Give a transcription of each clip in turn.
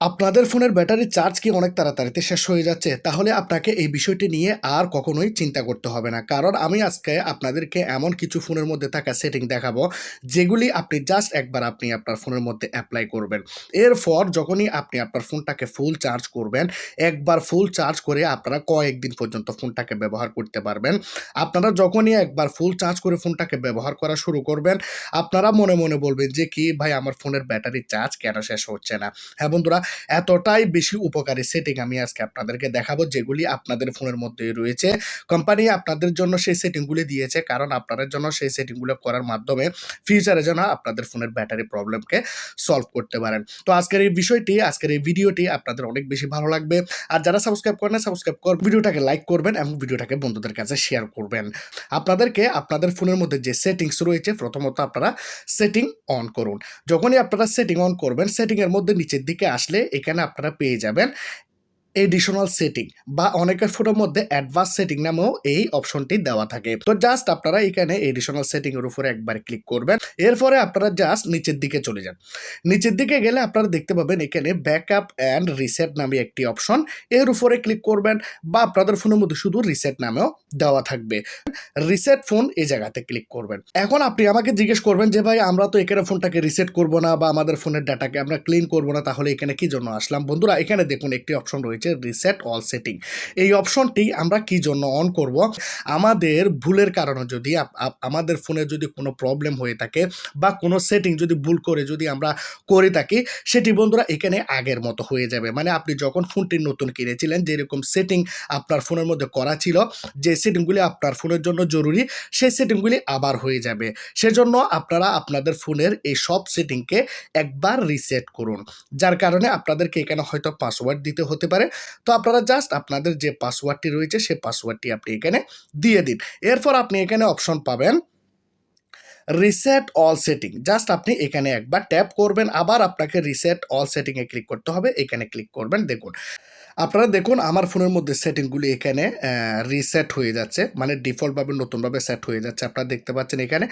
আপনাদের ফোনের battery charge কি অনেক তাড়াতাড়িতে শেষ হয়ে যাচ্ছে? তাহলে আপনাকে এই বিষয়টি নিয়ে আর কখনোই চিন্তা করতে হবে না। কারণ আমি আজকে আপনাদেরকে এমন কিছু ফোনের মধ্যে থাকা সেটিং দেখাবো, যেগুলি আপনি জাস্ট একবার আপনি আপনার ফোনের মধ্যে অ্যাপ্লাই করবেন। এরপর যখনই আপনি আপনার ফোনটাকে ফুল চার্জ করবেন, একবার ফুল চার্জ করে আপনারা কয়েকদিন পর্যন্ত ফোনটাকে ব্যবহার করতে পারবেন। আপনারা যখনই একবার ফুল চার্জ করে ফোনটাকে ব্যবহার করা শুরু করবেন, আপনারা মনে মনে বলবেন যে, কি ভাই, আমার ফোনের ব্যাটারি চার্জ কেন শেষ হচ্ছে না? হ্যাঁ বন্ধুরা এতটাই বেশি উপকারী সেটিং আমি আজকে আপনাদেরকে দেখাবো, যেগুলি আপনাদের ফোনের মধ্যে রয়েছে। কোম্পানি আপনাদের জন্য সেই সেটিংগুলি দিয়েছে, কারণ আপনাদের জন্য সেই সেটিংগুলো করার মাধ্যমে ফিউচারে যেন আপনাদের ফোনের ব্যাটারি প্রবলেমকে সলভ করতে পারেন। তো আজকের এই বিষয়টি, আজকের এই ভিডিওটি আপনাদের অনেক বেশি ভালো লাগবে। আর যারা সাবস্ক্রাইব করেন সাবস্ক্রাইব কর ভিডিওটাকে লাইক করবেন এবং ভিডিওটাকে বন্ধুদের কাছে শেয়ার করবেন। আপনাদেরকে আপনাদের ফোনের মধ্যে যে সেটিংস রয়েছে, প্রথমত আপনারা সেটিং অন করুন। যখনই আপনারা সেটিং অন করবেন সেটিংয়ের মধ্যে নিচের দিকে আসলে এখানে আপনারা পেয়ে যাবেন। এডিশনাল সেটিং বা অনেকের ফোনের মধ্যে অ্যাডভান্স সেটিং নামেও এই অপশনটি দেওয়া থাকে। তো জাস্ট আপনারা এখানে এডিশনাল সেটিং এর উপরে একবার ক্লিক করবেন। এরপরে আপনারা জাস্ট নিচের দিকে চলে যান। নিচের দিকে গেলে আপনারা দেখতে পাবেন এখানে ব্যাকআপ অ্যান্ড রিসেট নামে একটি অপশন এর উপরে ক্লিক করবেন বা আপনাদের ফোনের মধ্যে শুধু রিসেট নামেও দেওয়া থাকবে। রিসেট ফোন এই জায়গাতে ক্লিক করবেন। এখন আপনি আমাকে জিজ্ঞেস করবেন যে, ভাই, আমরা তো এখানে ফোনটাকে রিসেট করব না বা আমাদের ফোনের ডাটাকে আমরা ক্লিন করব না, তাহলে এখানে কি জন্য আসলাম? বন্ধুরা, এখানে দেখুন একটি অপশন রয়েছে। রিসেট অল সেটিং এই অপশনটি আমরা কি জন্য অন করব? আমাদের ভুলের কারণে যদি আমাদের ফোনে যদি কোনো প্রবলেম হয়ে থাকে বা কোনো সেটিং যদি ভুল করে যদি আমরা করে থাকি, সেটি বন্ধুরা এখানে আগের মতো হয়ে যাবে। মানে আপনি যখন ফোনটি নতুন কিনেছিলেন, যেরকম সেটিং আপনার ফোনের মধ্যে করা ছিল, যে সেটিংগুলি আপনার ফোনের জন্য জরুরি, সেই সেটিংগুলি আবার হয়ে যাবে। সেজন্য আপনারা আপনাদের ফোনের এই সব সেটিংকে একবার রিসেট করুন। যার কারণে আপনাদেরকে এখানে হয়তো পাসওয়ার্ড দিতে হতে পারে তো আপনারা জাস্ট আপনাদের যে পাসওয়ার্ডটি রয়েছে সেই পাসওয়ার্ডটি আপনি এখানে দিয়ে দিন। এরপর আপনি এখানে অপশন পাবেন রিসেট অল সেটিং জাস্ট আপনি এখানে একবার ট্যাপ করবেন, আবার আপনাকে রিসেট অল সেটিংয়ে ক্লিক করতে হবে। এখানে ক্লিক করবেন, দেখুন। আপনারা দেখুন, আমার ফোনের মধ্যে সেটিংগুলি এখানে রিসেট হয়ে যাচ্ছে। মানে ডিফল্টভাবে, নতুনভাবে সেট হয়ে যাচ্ছে। আপনারা দেখতে পাচ্ছেন এখানে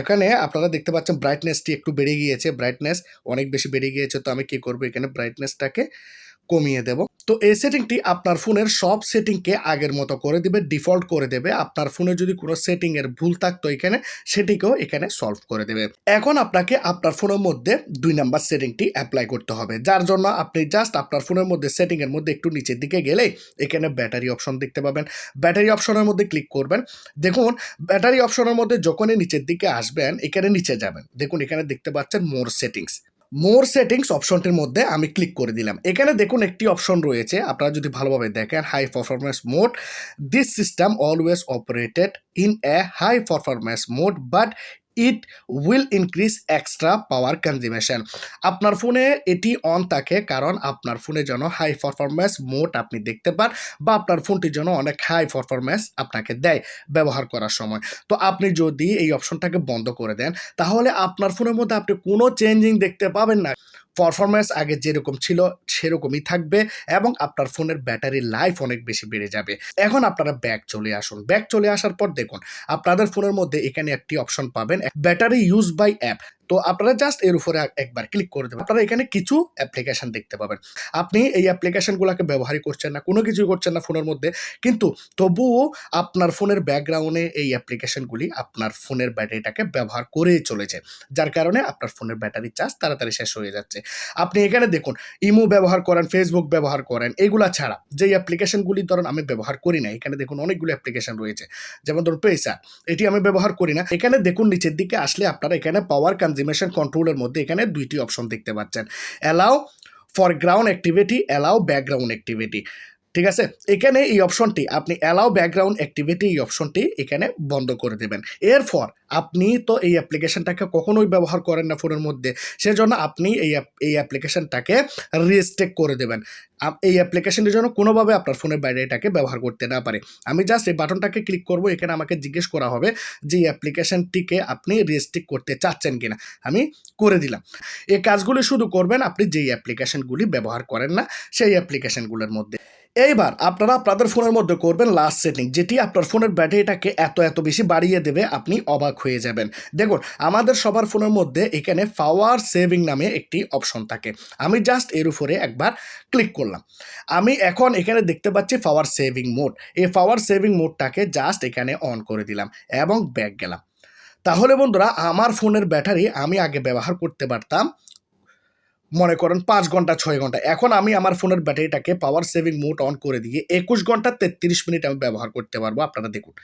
এখানে আপনারা দেখতে পাচ্ছেন ব্রাইটনেসটি একটু বেড়ে গিয়েছে। ব্রাইটনেস অনেক বেশি বেড়ে গিয়েছে। তো আমি কী করব? এখানে ব্রাইটনেসটাকে কমিয়ে দেব। তো এই সেটিংটি আপনার ফোনের সব সেটিংকে আগের মতো করে দেবে ডিফল্ট করে দেবে। আপনার ফোনে যদি কোনো সেটিংয়ের ভুল থাকতো এখানে, সেটিকেও এখানে সলভ করে দেবে। এখন আপনাকে আপনার ফোনের মধ্যে দুই নাম্বার সেটিংটি অ্যাপ্লাই করতে হবে। যার জন্য আপনি জাস্ট আপনার ফোনের মধ্যে সেটিংয়ের মধ্যে একটু নিচের দিকে গেলে এখানে ব্যাটারি অপশন দেখতে পাবেন। ব্যাটারি অপশনের মধ্যে ক্লিক করবেন। দেখুন ব্যাটারি অপশনের মধ্যে যখনই নিচের দিকে আসবেন, এখানে নিচে যাবেন। দেখুন, এখানে দেখতে পাচ্ছেন মোর সেটিংস মোর সেটিংস অপশনটির মধ্যে আমি ক্লিক করে দিলাম। এখানে দেখুন একটি অপশন রয়েছে, আপনারা যদি ভালোভাবে দেখেন high performance mode this system always operated in a high performance mode but it will increase extra power consumption আপনার ফোনে এটি অন থাকে কারণ আপনার ফোনে যেন হাই পারফরমেন্স মোড আপনি দেখতে পান বা আপনার ফোনটি যেন অনেক হাই পারফরমেন্স আপনাকে দেয় ব্যবহার করার সময়। তো আপনি যদি এই অপশনটাকে বন্ধ করে দেন, তাহলে আপনার ফোনের মধ্যে আপনি কোনো চেঞ্জিং দেখতে পাবেন না। পারফরমেন্স আগে যেরকম ছিল সেরকমই থাকবে এবং আপনার ফোনের ব্যাটারি লাইফ অনেক বেশি বেড়ে যাবে। এখন আপনারা ব্যাক চলে আসুন। ব্যাক চলে আসার পর দেখুন, আপনাদের ফোনের মধ্যে এখানে একটি অপশন পাবেন ব্যাটারি ইউজ বাই অ্যাপ তো আপনারা জাস্ট এর উপরে একবার ক্লিক করে দেবেন। আপনারা এখানে কিছু অ্যাপ্লিকেশন দেখতে পাবেন। আপনি এই অ্যাপ্লিকেশনগুলোকে ব্যবহারই করছেন না, কোনো কিছুই করছেন না ফোনের মধ্যে। কিন্তু তবুও আপনার ফোনের ব্যাকগ্রাউন্ডে এই অ্যাপ্লিকেশনগুলি আপনার ফোনের ব্যাটারিটাকে ব্যবহার করেই চলেছে। যার কারণে আপনার ফোনের ব্যাটারি চার্জ তাড়াতাড়ি শেষ হয়ে যাচ্ছে। আপনি এখানে দেখুন, ইমো ব্যবহার করেন ফেসবুক ব্যবহার করেন, এগুলা ছাড়া। যেই অ্যাপ্লিকেশনগুলি ধরুন আমি ব্যবহার করি না এখানে দেখুন অনেকগুলো অ্যাপ্লিকেশন রয়েছে। যেমন ধরুন পেসা এটি আমি ব্যবহার করি না। এখানে দেখুন নিচের দিকে আসলে আপনারা এখানে পাওয়ার কনজিউমেশন কন্ট্রোলের মধ্যে এখানে দুইটি অপশন দেখতে পাচ্ছেন। Allow foreground activity allow background activity ঠিক আছে? এখানে এই অপশনটি, আপনি অ্যালাউ ব্যাকগ্রাউন্ড অ্যাক্টিভিটি এই অপশনটি এখানে বন্ধ করে দেবেন। এরপর, আপনি তো এই অ্যাপ্লিকেশনটাকে কখনোই ব্যবহার করেন না ফোনের মধ্যে, সেজন্য আপনি এই এই অ্যাপ্লিকেশনটাকে রেস্ট্রিক্ট করে দেবেন। এই অ্যাপ্লিকেশনটির জন্য কোনোভাবে আপনার ফোনের বাইরে এটাকে ব্যবহার করতে না পারে। আমি জাস্ট এই বাটনটাকে ক্লিক করব, এখানে আমাকে জিজ্ঞেস করা হবে যে এই অ্যাপ্লিকেশনটিকে আপনি রেস্ট্রিক্ট করতে চাচ্ছেন কিনা। আমি করে দিলাম। এই কাজগুলি শুধু করবেন আপনি যেই অ্যাপ্লিকেশনগুলি ব্যবহার করেন না, সেই অ্যাপ্লিকেশনগুলোর মধ্যে। এইবার আপনারা আপনাদের ফোনের মধ্যে করবেন লাস্ট সেটিং যেটি আপনার ফোনের ব্যাটারিটাকে এত এত বেশি বাড়িয়ে দেবে, আপনি অবাক হয়ে যাবেন। দেখুন, আমাদের সবার ফোনের মধ্যে এখানে পাওয়ার সেভিং নামে একটি অপশন থাকে। আমি জাস্ট এর উপরে একবার ক্লিক করলাম। আমি এখন এখানে দেখতে পাচ্ছি পাওয়ার সেভিং মোড এই পাওয়ার সেভিং মোডটাকে জাস্ট এখানে অন করে দিলাম এবং ব্যাক গেলাম। তাহলে বন্ধুরা, আমার ফোনের ব্যাটারি আমি আগে ব্যবহার করতে পারতাম। মনে করেন পাঁচ ঘণ্টা, ছয় ঘণ্টা। এখন আমি আমার ফোনের ব্যাটারিটাকে পাওয়ার সেভিং মোড অন করে দিয়ে একুশ ঘণ্টা, তেত্রিশ মিনিট আমি ব্যবহার করতে পারব। আপনারা দেখুন,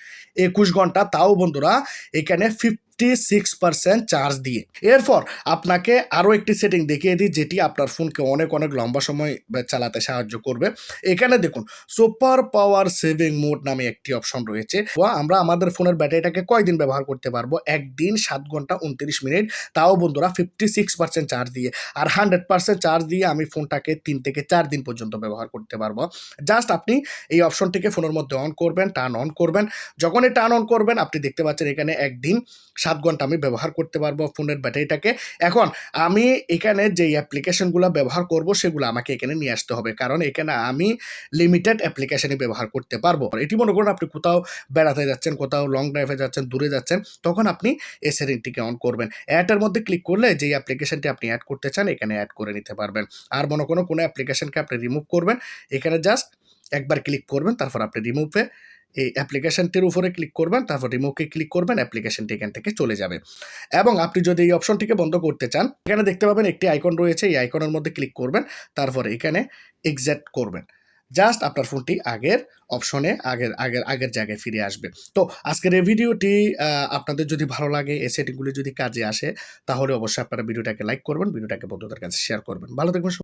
একুশ ঘণ্টা তাও বন্ধুরা এখানে ফিফটি সিক্স পার্সেন্ট চার্জ দিয়ে। এরপর আপনাকে আরও একটি সেটিং দেখিয়ে দিই, যেটি আপনার ফোনকে অনেক অনেক লম্বা সময় চালাতে সাহায্য করবে। এখানে দেখুন সুপার পাওয়ার সেভিং মোড নামে একটি অপশন রয়েছে। আমরা আমাদের ফোনের ব্যাটারিটাকে কয়দিন ব্যবহার করতে পারব? একদিন সাত ঘণ্টা উনত্রিশ মিনিট। তাও বন্ধুরা ফিফটি সিক্স পার্সেন্ট চার্জ দিয়ে। আর হান্ড্রেড পার্সেন্ট চার্জ দিয়ে আমি ফোনটাকে তিন থেকে চার দিন পর্যন্ত ব্যবহার করতে পারব। জাস্ট আপনি এই অপশনটিকে ফোনের মধ্যে অন করবেন টার্ন অন করবেন। যখনই টার্ন অন করবেন, আপনি দেখতে পাচ্ছেন এখানে একদিন সাত ঘণ্টা আমি ব্যবহার করতে পারব ফোনের ব্যাটারিটাকে। এখন আমি এখানে যে অ্যাপ্লিকেশনগুলো ব্যবহার করব, সেগুলো আমাকে এখানে নিয়ে আসতে হবে। কারণ এখানে আমি লিমিটেড অ্যাপ্লিকেশনই ব্যবহার করতে পারব। এটি মনে করুন আপনি কোথাও বেড়াতে যাচ্ছেন, কোথাও লং ড্রাইভে যাচ্ছেন, দূরে যাচ্ছেন, তখন আপনি এই সেটিংটিকে অন করবেন। অ্যাডের মধ্যে ক্লিক করলে যেই অ্যাপ্লিকেশনটি আপনি অ্যাড করতে চান, এখানে অ্যাড করে নিতে পারবেন। আর মনে কোনো কোনো অ্যাপ্লিকেশনকে আপনি রিমুভ করবেন, এখানে জাস্ট একবার ক্লিক করবেন, তারপর আপনি রিমুভে এই অ্যাপ্লিকেশনটির উপরে ক্লিক করবেন, তারপর রিমুভকে ক্লিক করবেন, অ্যাপ্লিকেশনটি এখান থেকে চলে যাবে। এবং আপনি যদি এই অপশনটিকে বন্ধ করতে চান, এখানে দেখতে পাবেন একটি আইকন রয়েছে, এই আইকনের মধ্যে ক্লিক করবেন, তারপর এখানে এক্সাক্ট করবেন। জাস্ট আপনার ফোনটি আগের অপশনে, আগের আগের আগের জায়গায় ফিরে আসবে। তো আজকের এই ভিডিওটি আপনাদের যদি ভালো লাগে, এই সেটিংগুলি যদি কাজে আসে, তাহলে অবশ্যই আপনারা ভিডিওটাকে লাইক করবেন, ভিডিওটাকে বন্ধুদের কাছে শেয়ার করবেন। ভালো থাকবেন।